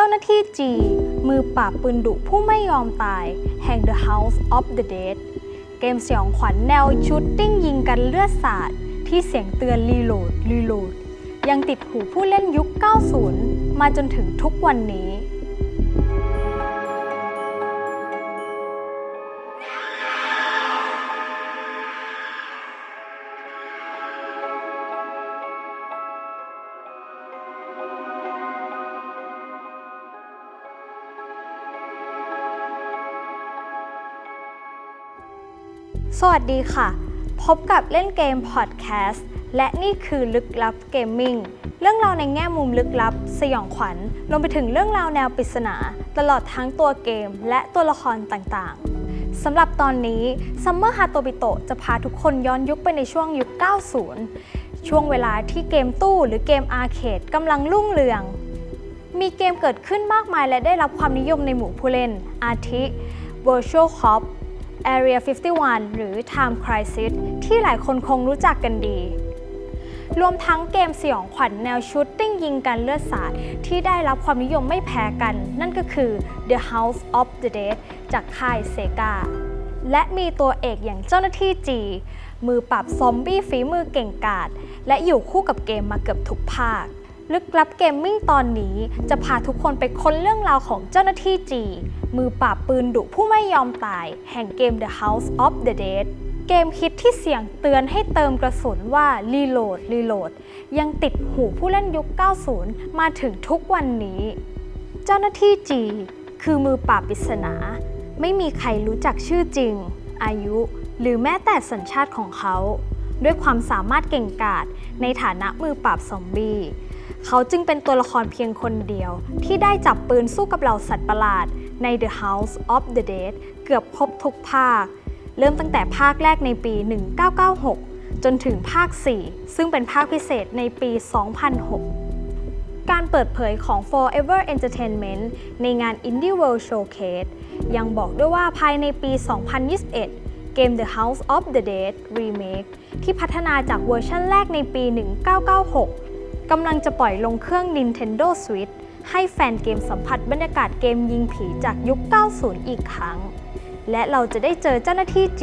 จ้าหน้าที่จีมือปราบปืนดุผู้ไม่ยอมตาย แห่ง The House of the Dead เกมสยองขวัญแนวชูตติ้งยิงกันเลือดสาด ที่เสียงเตือนรีโหลดรีโหลด ยังติดหูผู้เล่นยุค 90 มาจนถึงทุกวันนี้ สวัสดีค่ะ พบกับเล่นเกมพอดแคสต์และนี่คือลึกลับเกมมิ่งเรื่องราวในแง่มุมลึกลับ สยองขวัญรวมไปถึงเรื่องราวแนวปริศนา ตลอดทั้งตัวเกมและตัวละครต่างๆสำหรับตอนนี้ Summer h a t o b i t o จะพาทุกคนย้อนยุคไปในช่วงยุค 90 ช่วงเวลาที่เกมตู้หรือเกมอาร์เคดกำลังรุ่งเรือง มีเกมเกิดขึ้นมากมายและได้รับความนิยมในหมู่ผู้เล่น อาทิ Virtual Cop Area 51 หรือ Time Crisis ที่หลายคนคงรู้จักกันดี รวมทั้งเกมสยองขวัญแนวชูตติ้งยิงกันเลือดสาด ที่ได้รับความนิยมไม่แพ้กัน นั่นก็คือ The House of the Dead จากค่ายเซกาและมีตัวเอกอย่างเจ้าหน้าที่จี มือปราบซอมบี้ฝีมือเก่งกาจและอยู่คู่กับเกมมาเกือบทุกภาค ลึกลับเกมมิ่งตอนนี้จะพาทุกคนไปค้นเรื่องราวของเจ้าหน้าที่จี มือปราบปืนดุผู้ไม่ยอมตาย แห่งเกม The House of the Dead เกมฮิตที่เสียงเตือนให้เติมกระสุนว่ารีโหลดรีโหลดยังติดหูผู้เล่นยุค 90 มาถึงทุกวันนี้ เจ้าหน้าที่จีคือมือปราบปริศนา ไม่มีใครรู้จักชื่อจริง อายุ หรือแม้แต่สัญชาติของเขา ด้วยความสามารถเก่งกาจในฐานะมือปราบซอมบี้ เขาจึงเป็นตัวละครเพียงคนเดียว ที่ได้จับปืนสู้กับเหล่าสัตว์ประหลาดใน The House of the Dead เกือบครบทุกภาค เริ่มตั้งแต่ภาคแรกในปี 1996 จนถึงภาค 4 ซึ่งเป็นภาคพิเศษในปี 2006การเปิดเผยของ Forever Entertainment ในงาน Indie World Showcase ยังบอกด้วยว่าภายในปี 2021 เกม The House of the Dead Remake ที่พัฒนาจากเวอร์ชันแรกในปี 1996 กำลังจะปล่อยลงเครื่อง Nintendo Switch ให้แฟนเกมสัมผัสบรรยากาศเกมยิงผีจากยุค 90 อีกครั้ง และเราจะได้เจอเจ้าหน้าที่ G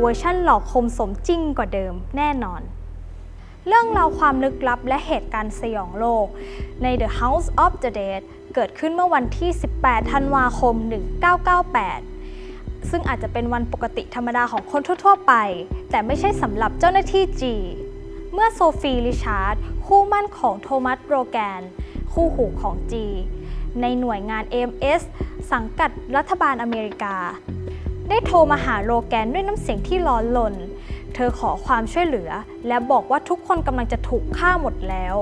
เวอร์ชันหลอกคมสมจริงกว่าเดิมแน่นอน เรื่องราวความลึกลับและเหตุการณ์สยองโลก ใน The House of the Dead เกิดขึ้นเมื่อวันที่ 18 ธันวาคม 1998ซึ่งอาจจะเป็นวันปกติธรรมดาของคนทั่ว ๆ ไป แต่ไม่ใช่สำหรับเจ้าหน้าที่ G เมื่อโซฟีริชาร์ดคู่มั่นของโทมัสโรแกน คู่หูของ G ในหน่วยงาน AMS สังกัดรัฐบาลอเมริกา ได้โทรมาหาโรแกนด้วยน้ำเสียงที่ร้อนรนเธอขอความช่วยเหลือ และบอกว่าทุกคนกำลังจะถูกฆ่าหมดแล้ว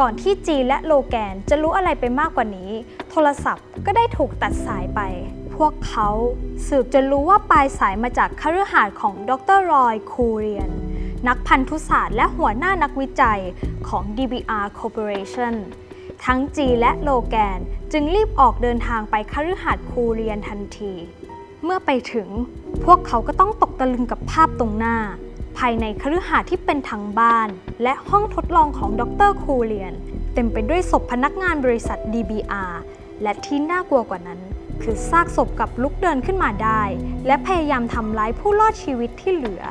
ก่อนที่จีและโลแกนจะรู้อะไรไปมากกว่านี้ โทรศัพท์ก็ได้ถูกตัดสายไปพวกเขาสืบจะรู้ว่าปลายสายมาจากคฤหาสน์ของดรรอยคูเรียน นักพันธุศาสตร์และหัวหน้านักวิจัยของ DBR Corporation ทั้งจีและโลแกนจึงรีบออกเดินทางไปคฤหาสน์คูเรียนทันที เมื่อไปถึงพวกเขาก็ต้องตกตะลึงกับภาพตรงหน้า ภายในคฤหาสน์ที่เป็นทั้งบ้าน และห้องทดลองของดรคูเรียน เต็มไปด้วยศพพนักงานบริษัท DBR และที่น่ากลัวกว่านั้น คือซากศพกับลุกเดินขึ้นมาได้ และพยายามทำร้ายผู้รอดชีวิตที่เหลือ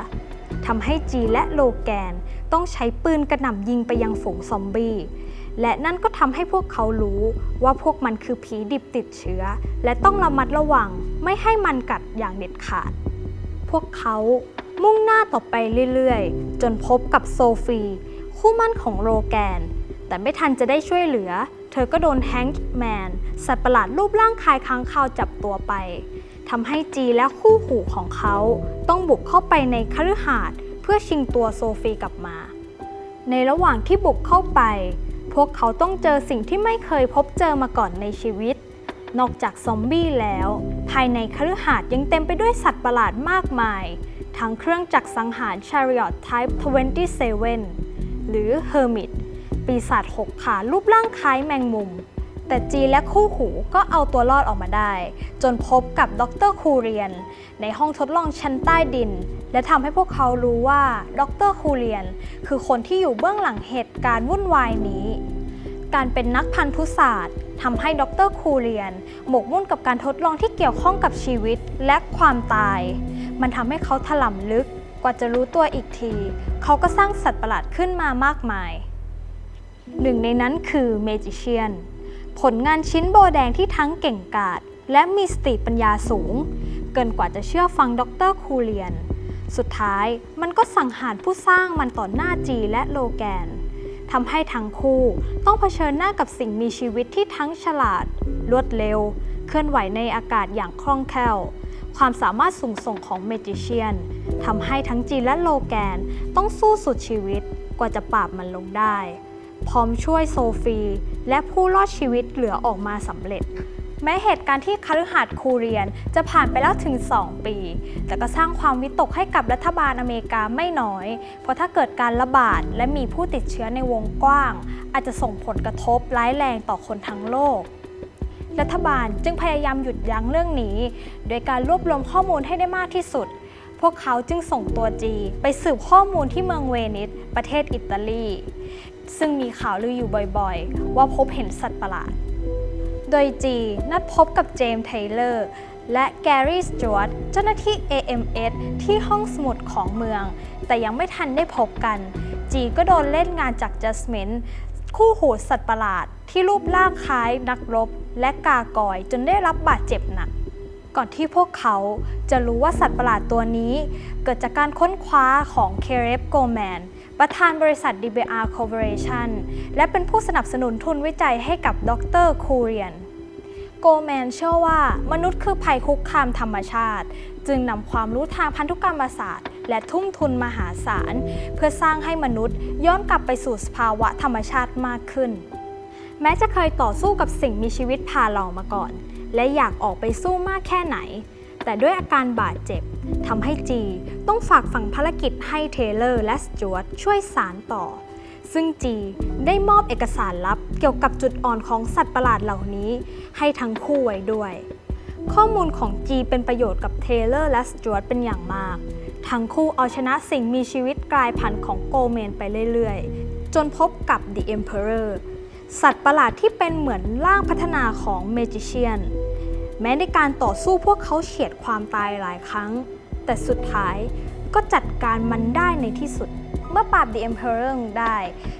ทำให้จีและโลแกนต้องใช้ปืนกระหน่ำยิงไปยังฝูงซอมบี้ และนั่นก็ทำให้พวกเขารู้ว่าพวกมันคือผีดิบติดเชื้อ และต้องระมัดระวังไม่ให้มันกัดอย่างเด็ดขาด พวกเขามุ่งหน้าต่อไปเรื่อยๆ จนพบกับโซฟี คู่มั่นของโรแกน แต่ไม่ทันจะได้ช่วยเหลือ เธอก็โดนแฮงก์แมนสัตว์ประหลาดรูปร่างคล้ายค้างคาวจับตัวไป ทำให้จีและคู่หูของเขาต้องบุกเข้าไปในคฤหาสน์เพื่อชิงตัวโซฟีกลับมา ในระหว่างที่บุกเข้าไป พวกเขาต้องเจอสิ่งที่ไม่เคยพบเจอมาก่อนในชีวิต นอกจากซอมบี้แล้ว ภายในคฤหาสน์ยังเต็มไปด้วยสัตว์ประหลาดมากมาย ทั้งเครื่องจักรสังหาร Chariot Type 27 หรือ Hermit ปีศาจหกขารูปร่างคล้ายแมงมุม แต่จีและคู่หูก็เอาตัวรอดออกมาได้ จนพบกับดรคูเรียน ในห้องทดลองชั้นใต้ดิน และทำให้พวกเขารู้ว่าดรคูเรียน คือคนที่อยู่เบื้องหลังเหตุการณ์วุ่นวายนี้ การเป็นนักพันธุศาสตร์ทำให้ดรคูเรียน หมกมุ่นกับการทดลองที่เกี่ยวข้องกับชีวิตและความตาย มันทำให้เขาถล่ำลึกกว่าจะรู้ตัวอีกที เขาก็สร้างสัตว์ประหลาดขึ้นมามากมาย หนึ่งในนั้นคือเมจิเชียน ผลงานชิ้นโบแดงที่ทั้งเก่งกาจและมีสติปัญญาสูง เกินกว่าจะเชื่อฟังดรคูเรียน สุดท้ายมันก็สังหารผู้สร้างมันต่อหน้าจีและโลแกนทำให้ทั้งคู่ต้องเผชิญหน้ากับสิ่งมีชีวิตที่ทั้งฉลาด รวดเร็ว เคลื่อนไหวในอากาศอย่างคล่องแคล่ว ความสามารถสูงส่งของเมจิเชียนทำให้ทั้งจีและโลแกนต้องสู้สุดชีวิตกว่าจะปราบมันลงได้ พร้อมช่วยโซฟี และผู้รอดชีวิตเหลือออกมาสำเร็จ แม้เหตุการณ์ที่คฤหาสน์คูเรียนจะผ่านไปแล้วถึง 2 ปี แต่ก็สร้างความวิตกให้กับรัฐบาลอเมริกาไม่น้อย เพราะถ้าเกิดการระบาดและมีผู้ติดเชื้อในวงกว้าง อาจจะส่งผลกระทบร้ายแรงต่อคนทั้งโลกรัฐบาลจึงพยายามหยุดยั้งเรื่องนี้ โดยการรวบรวมข้อมูลให้ได้มากที่สุด พวกเขาจึงส่งตัวจี ไปสืบข้อมูลที่เมืองเวนิสประเทศอิตาลี ซึ่งมีข่าวลืออยู่บ่อยๆ ว่าพบเห็นสัตว์ประหลาด โดยจีนัดพบกับเจมส์เทเลอร์ และแกรี่สจวตเจ้าหน้าที่ AMS ที่ห้องสมุดของเมือง แต่ยังไม่ทันได้พบกัน จีก็โดนเล่นงานจากจัสมินคู่หูสัตว์ประหลาด ที่รูปร่างคล้ายนักรบ และกากอยจนได้รับบาดเจ็บหนักก่อนที่พวกเขาจะรู้ว่าสัตว์ประหลาดตัวนี้ เกิดจากการค้นคว้าของเคเรฟโกแมน ประธานบริษัท DBR Corporation และเป็นผู้สนับสนุนทุนวิจัยให้กับดรคูเรียน โกแมนเชื่อว่ามนุษย์คือภัยคุกคามธรรมชาติ จึงนำความรู้ทางพันธุกรรมศาสตร์ และทุ่มทุนมหาศาล เพื่อสร้างให้มนุษย์ย้อนกลับไปสู่สภาวะธรรมชาติมากขึ้น แม้จะเคยต่อสู้กับสิ่งมีชีวิตผ่าเหล่ามาก่อน และอยากออกไปสู้มากแค่ไหน แต่ด้วยอาการบาดเจ็บทำให้จีต้องฝากฝังภารกิจให้เทเลอร์และสจวตช่วยสารต่อ ซึ่งจีได้มอบเอกสารลับเกี่ยวกับจุดอ่อนของสัตว์ประหลาดเหล่านี้ ให้ทั้งคู่ไว้ด้วย ข้อมูลของจีเป็นประโยชน์กับเทเลอร์และสจวตเป็นอย่างมาก ทั้งคู่เอาชนะสิ่งมีชีวิตกลายพันธุ์ของโกเมนไปเรื่อยๆ จนพบกับ The Emperor สัตว์ประหลาดที่เป็นเหมือนร่างพัฒนาของเมจิเชียน แม้ในการต่อสู้พวกเขาเฉียดความตายหลายครั้ง แต่สุดท้ายก็จัดการมันได้ในที่สุด เมื่อปราบ The Emperor ได้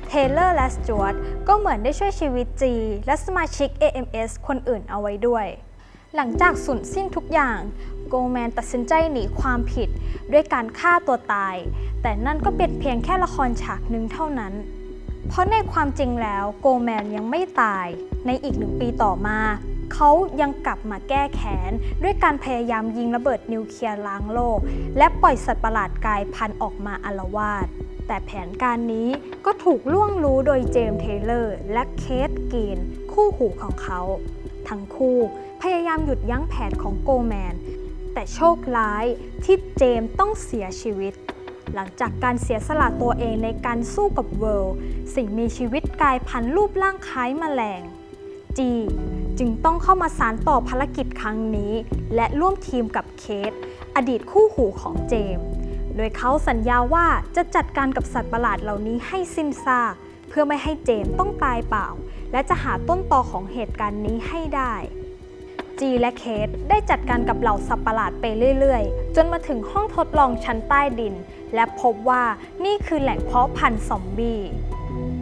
เทเลอร์และสจวตก็เหมือนได้ช่วยชีวิตจี และสมาชิก AMS คนอื่นเอาไว้ด้วย หลังจากสูญสิ้นทุกอย่าง โกแมนตัดสินใจหนีความผิดด้วยการฆ่าตัวตาย แต่นั่นก็เป็นเพียงแค่ละครฉากหนึ่งเท่านั้นเพราะในความจริงแล้วโกแมนยังไม่ตาย ในอีกหนึ่งปีต่อมา เขายังกลับมาแก้แค้นด้วยการพยายามยิงระเบิดนิวเคลียร์ล้างโลก และปล่อยสัตว์ประหลาดกายพันออกมาอาละวาดแต่แผนการนี้ก็ถูกล่วงรู้โดยเจมส์เทเลอร์ และเคทกีนคู่หูของเขา ทั้งคู่พยายามหยุดยั้งแผนของโกแมน แต่โชคร้ายที่เจมส์ต้องเสียชีวิต หลังจากการเสียสละตัวเองในการสู้กับเวิลด์สิ่งมีชีวิตกลายพันธุ์รูปร่างคล้ายแมลงจี จึงต้องเข้ามาสารต่อภารกิจครั้งนี้ และร่วมทีมกับเคทอดีตคู่หูของเจมส์โดยเขาสัญญาว่าจะจัดการกับสัตว์ประหลาดเหล่านี้ให้สิ้นซากเพื่อไม่ให้เจมส์ต้องตายเปล่า และจะหาต้นตอของเหตุการณ์นี้ให้ได้ จีและเคทได้จัดการกับเหล่าสัตว์ประหลาดไปเรื่อยๆ จนมาถึงห้องทดลองชั้นใต้ดิน และพบว่านี่คือแหล่งเพาะพันธุ์ซอมบี้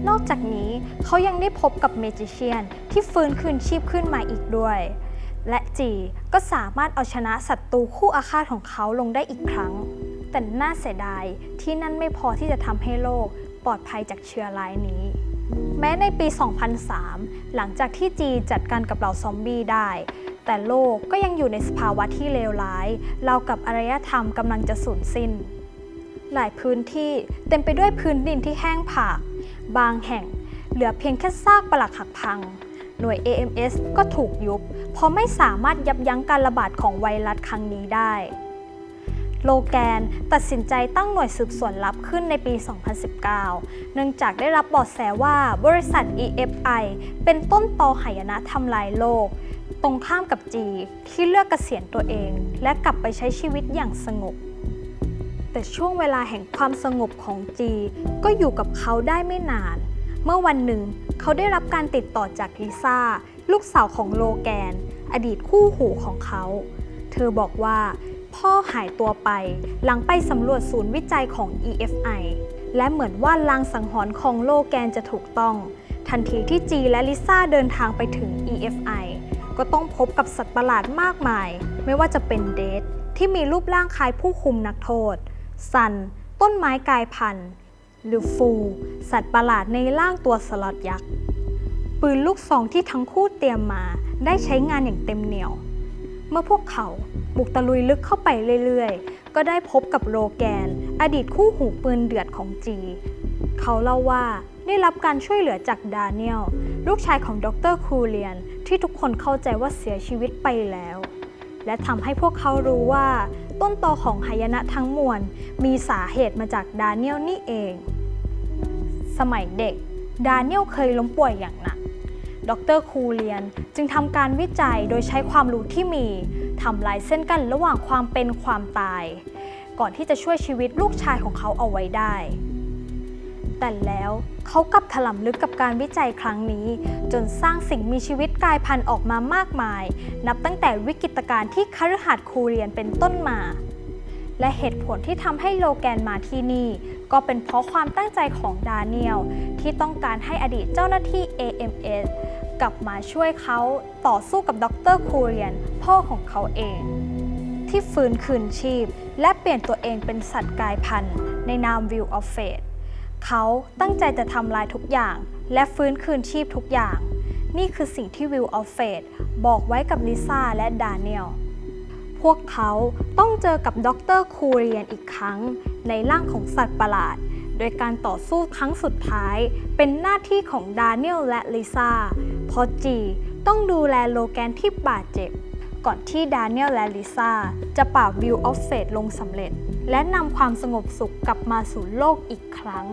นอกจากนี้เขายังได้พบกับเมจิเชียนที่ฟื้นคืนชีพขึ้นมาอีกด้วย และจีก็สามารถเอาชนะศัตรูคู่อาฆาตของเขาลงได้อีกครั้ง แต่น่าเสียดายที่นั่นไม่พอที่จะทำให้โลกปลอดภัยจากเชื้อร้ายนี้ แม้ในปี 2003 หลังจากที่จีจัดการกับเหล่าซอมบี้ได้ แต่โลกก็ยังอยู่ในสภาวะที่เลวร้ายเรากับอารยธรรมกำลังจะสูญสิ้น หลายพื้นที่เต็มไปด้วยพื้นดินที่แห้งผาก บางแห่งเหลือเพียงแค่ซากปรักหักพัง หน่วย AMS ก็ถูกยุบ เพราะไม่สามารถยับยั้งการระบาดของไวรัสครั้งนี้ได้ โลแกนตัดสินใจตั้งหน่วยสืบสวนลับขึ้นในปี 2019 เนื่องจากได้รับบาะแสว่าบริษัท EFI เป็นต้นตอหายนะทำลายโลก ตรงข้ามกับจีที่เลือกเกษียณตัวเอง และกลับไปใช้ชีวิตอย่างสงบ แต่ช่วงเวลาแห่งความสงบของจีก็อยู่กับเขาได้ไม่นาน เมื่อวันหนึ่งเขาได้รับการติดต่อจากลิซ่า ลูกสาวของโลแกน อดีตคู่หูของเขา เธอบอกว่า พ่อหายตัวไปหลังไปสำรวจศูนย์วิจัยของ EFI และเหมือนว่าลางสังหรณ์ของโลแกนจะถูกต้อง ทันทีที่จีและลิซ่าเดินทางไปถึง EFI ก็ต้องพบกับสัตว์ประหลาดมากมาย ไม่ว่าจะเป็นเดทที่มีรูปร่างคล้ายผู้คุมนักโทษ ซัน ต้นไม้กายพันธุ์ หรือฟู สัตว์ประหลาดในร่างตัวสล็อตยักษ์ ปืนลูกซองที่ทั้งคู่เตรียมมาได้ใช้งานอย่างเต็มเหนี่ยว เมื่อพวกเขาบุกตะลุยลึกเข้าไปเรื่อยๆ ก็ได้พบกับโรแกน อดีตคู่หูปืนเดือดของจี เขาเล่าว่าได้รับการช่วยเหลือจากดาเนียล ลูกชายของดรคูเลียน ที่ทุกคนเข้าใจว่าเสียชีวิตไปแล้ว และทำให้พวกเขารู้ว่า ต้นตอของหายนะทั้งมวล มีสาเหตุมาจากดาเนียลนี่เอง สมัยเด็ก ดาเนียลเคยล้มป่วยอย่างหนัก ดรคูเลียนจึงทำการวิจัยโดยใช้ความรู้ที่มีทำลายเส้นกั้นระหว่างความเป็นความตาย ก่อนที่จะช่วยชีวิตลูกชายของเขาเอาไว้ได้ แต่แล้วเขากลับถล่มลึกกับการวิจัยครั้งนี้ จนสร้างสิ่งมีชีวิตกลายพันธุ์ออกมามากมาย นับตั้งแต่วิกฤตการณ์ที่คฤหัสถ์คูเรียนเป็นต้นมา และเหตุผลที่ทำให้โลแกนมาที่นี่ ก็เป็นเพราะความตั้งใจของดาเนียล ที่ต้องการให้อดีตเจ้าหน้าที่ AMS กลับมาช่วยเขาต่อสู้กับดรคูเรียน พ่อของเขาเอง ที่ฟื้นคืนชีพ และเปลี่ยนตัวเองเป็นสัตว์กายพันธุ์ ในนาม View of Fate ขาตั้งใจจะทำลายทุกอย่าง และฟื้นคืนชีพทุกอย่าง นี่คือสิ่งที่ View of Fate บอกไว้กับลิซ่าและดาเนียลพวกเขาต้องเจอกับด็อกเตอร์คูเรียนอีกครั้ง ในร่างของสัตว์ประหลาด โดยการต่อสู้ครั้งสุดท้าย เป็นหน้าที่ของดาเนียลและลิซ่าเพราะจีต้องดูแลโลแกนที่บาดเจ็บ ก่อนที่ดาเนียลและลิซ่าจะปราบวิวออฟเฟตลงสำเร็จ และนำความสงบสุขกลับมาสู่โลกอีกครั้ง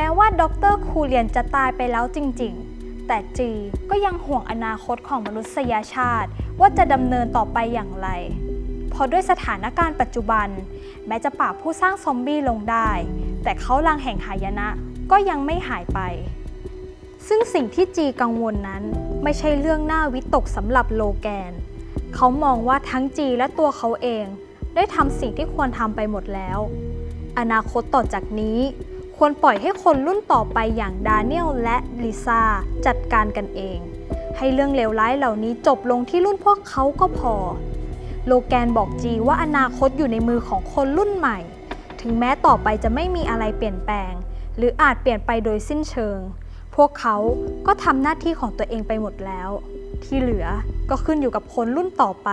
แม้ว่าดรคูเรียนจะตายไปแล้วจริงๆ แต่จีก็ยังห่วงอนาคตของมนุษยชาติว่าจะดำเนินต่อไปอย่างไร เพราะด้วยสถานการณ์ปัจจุบัน แม้จะปราบผู้สร้างซอมบี้ลงได้ แต่เขาลางแห่งหายนะก็ยังไม่หายไป ซึ่งสิ่งที่จีกังวลนั้นไม่ใช่เรื่องหน่าวิตกสำหรับโลแกน เขามองว่าทั้งจีและตัวเขาเอง ได้ทำสิ่งที่ควรทำไปหมดแล้ว อนาคตต่อจากนี้ ควรปล่อยให้คนรุ่นต่อไปอย่างดาเนียลและลิซ่าจัดการกันเอง ให้เรื่องเลวร้ายเหล่านี้จบลงที่รุ่นพวกเขาก็พอ โลแกนบอกจีว่าอนาคตอยู่ในมือของคนรุ่นใหม่ ถึงแม้ต่อไปจะไม่มีอะไรเปลี่ยนแปลง หรืออาจเปลี่ยนไปโดยสิ้นเชิง พวกเขาก็ทำหน้าที่ของตัวเองไปหมดแล้ว ที่เหลือก็ขึ้นอยู่กับคนรุ่นต่อไป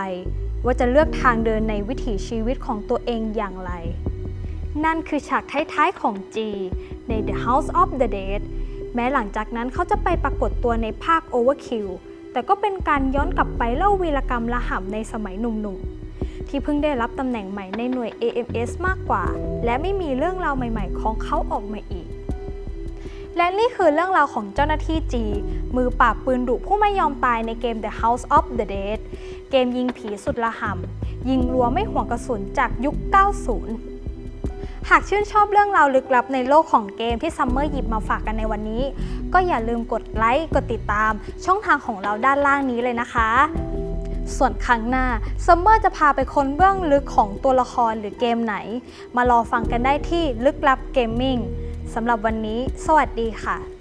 ว่าจะเลือกทางเดินในวิถีชีวิตของตัวเองอย่างไร นั่นคือฉากท้ายๆของ G ใน The House of the Dead แม้หลังจากนั้นเขาจะไปปรากฏตัวในภาค Overkill แต่ก็เป็นการย้อนกลับไปเล่าวีรกรรมละห่ำในสมัยหนุ่มๆ ที่เพิ่งได้รับตำแหน่งใหม่ในหน่วย AMS มากกว่า และไม่มีเรื่องราวใหม่ๆ ของเขาออกมาอีก และนี่คือเรื่องราวของเจ้าหน้าที่จีมือปราบปืนดุผู้ไม่ยอมตายในเกม The House of the Dead เกมยิงผีสุดละห่ำยิงรัวไม่ห่วงกระสุนจากยุค 90 หากชื่นชอบเรื่องราวลึกลับในโลกของเกมที่ซัมเมอร์หยิบมาฝากกันในวันนี้ ก็อย่าลืมกดไลค์กดติดตาม ช่องทางของเราด้านล่างนี้เลยนะคะ ส่วนครั้งหน้าซัมเมอร์จะพาไปค้นเบื้องลึกของตัวละครหรือเกมไหน มารอฟังกันได้ที่ลึกลับเกมมิ่งสำหรับวันนี้ สวัสดีค่ะ